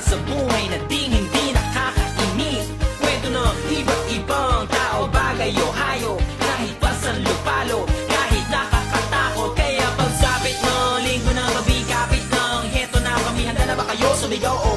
Dahil sa buhay nating hindi nakakainis. Kwento ng iba't ibang tao, bagay o hayo Kahit pasan lupalo, kahit nakakatakot Kaya pagsapit ng linggo ng gabi, kapit ng Heto na kami, handa na ba kayo? Sumigaw o